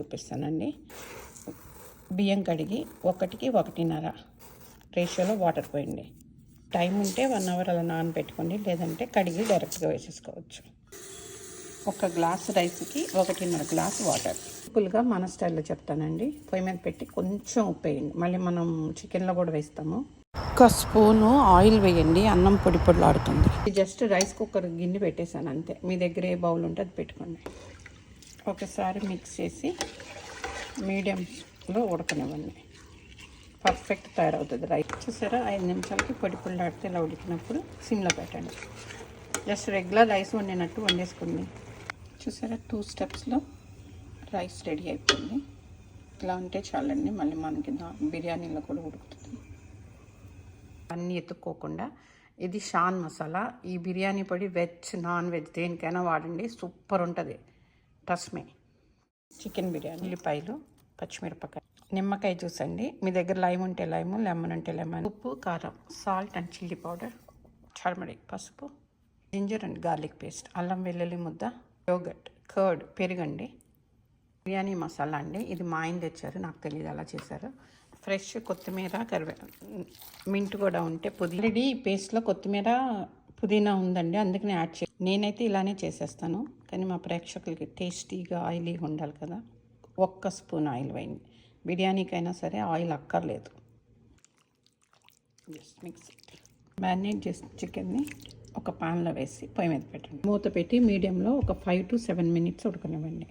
చూపిస్తానండి. బియ్యం కడిగి ఒకటికి ఒకటిన్నర రేషియోలో వాటర్ పోయండి. టైం ఉంటే వన్ అవర్ అలా నానబెట్టుకోండి లేదంటే కడిగి డైరెక్ట్గా వేసేసుకోవచ్చు. ఒక గ్లాస్ రైస్కి ఒకటిన్నర గ్లాస్ వాటర్. సింపుల్గా మన స్టైల్లో చెప్తానండి. పొయ్యి మీద పెట్టి కొంచెం ఉప్పు వేయండి. మళ్ళీ మనం చికెన్లో కూడా వేస్తాము. ఒక స్పూను ఆయిల్ వేయండి. అన్నం పొడి పొడిలాడుతుంది. జస్ట్ రైస్ కుక్కర్ గిన్నె పెట్టేశాను అంతే. మీ దగ్గర ఏ బౌల్ ఉంటే అది పెట్టుకోండి. ఒకసారి మిక్స్ చేసి మీడియంలో ఉడకనివ్వండి. పర్ఫెక్ట్ తయారవుతుంది రైస్. చూసారా? ఐదు నిమిషాలకి పొడి పొడిలాడితే ఇలా ఉడికినప్పుడు సిమ్లో పెట్టండి. జస్ట్ రెగ్యులర్ రైస్ వండినట్టు వండేసుకుంది చూసారా? టూ స్టెప్స్లో రైస్ రెడీ అయిపోయింది. ఇలా ఉంటే చాలండి. మళ్ళీ మనకి బిర్యానీలో కూడా ఉడుకుతుంది. అన్నీ ఎత్తుక్కోకుండా ఇది షాన్ మసాలా. ఈ బిర్యానీ పొడి వెజ్ నాన్ వెజ్ దేనికైనా వాడండి. సూపర్ ఉంటుంది. ట్రస్ట్ మీ చికెన్ బిర్యానీ. ఉల్లిపాయలు పచ్చిమిరపకాయ. నిమ్మకాయ జ్యూస్ అండి. మీ దగ్గర లైమ్ ఉంటే లైము లెమన్ ఉంటే లెమన్. ఉప్పు కారం salt and chilli powder. Turmeric పసుపు. Ginger and garlic paste. అల్లం వెల్లుల్లి ముద్ద. యోగట్ కర్డ్ పెరుగండి. బిర్యానీ మసాలా అండి. ఇది మా ఆయన తెచ్చారు. నాకు తెలియదు అలా చేశారు. ఫ్రెష్ కొత్తిమీర కరివే మింట్ కూడా ఉంటే ఈ పేస్ట్లో కొత్తిమీర పుదీనా ఉందండి అందుకని యాడ్ చే నేనైతే ఇలానే చేసేస్తాను. కానీ మా ప్రేక్షకులకి టేస్టీగా ఆయిలీగా ఉండాలి కదా. ఒక్క స్పూన్ ఆయిల్ వేయండి. బిర్యానీకైనా సరే ఆయిల్ అక్కర్లేదు. జస్ట్ మిక్స్ మ్యారినేట్ చేసిన చికెన్ని ఒక పాన్లో వేసి పొయ్యి మీద పెట్టండి. మూత పెట్టి మీడియంలో ఒక ఫైవ్ టు సెవెన్ మినిట్స్ ఉడకనివ్వండి.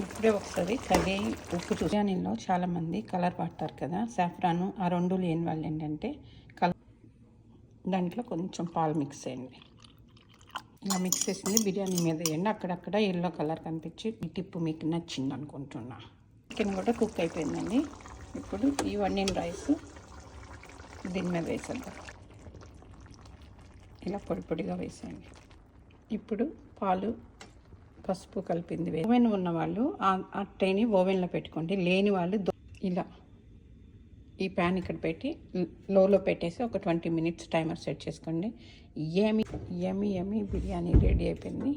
ఇప్పుడే ఒకసారి కర్రీ ఉప్పు చూసి. బిర్యానీలో చాలామంది కలర్ పడతారు కదా. సాఫ్రాను ఆ రెండు లేని వాళ్ళు ఏంటంటే కలర్ దాంట్లో కొంచెం పాలు మిక్స్ చేయండి. ఇలా మిక్స్ చేసింది బిర్యానీ మీద వేయండి. అక్కడక్కడ ఎల్లో కలర్ కనిపించి ఈ టిప్పు మీకు నచ్చింది అనుకుంటున్నా. చికెన్ కూడా కుక్ అయిపోయిందండి. ఇప్పుడు ఈ వండిన రైస్ దీని మీద వేసేద్దాం. ఇలా పొడి పొడిగా వేసేయండి. ఇప్పుడు పాలు పసుపు కలిపింది ఓవెన్ ఉన్నవాళ్ళు ఆ- ట్రైని ఓవెన్లో పెట్టుకోండి. లేని వాళ్ళు ఇలా. ఈ ప్యాన్ ఇక్కడ పెట్టి లోలో పెట్టేసి ఒక ట్వంటీ మినిట్స్ టైమర్ సెట్ చేసుకోండి. ఏమి ఎమి ఎమి బిర్యానీ రెడీ అయిపోయింది.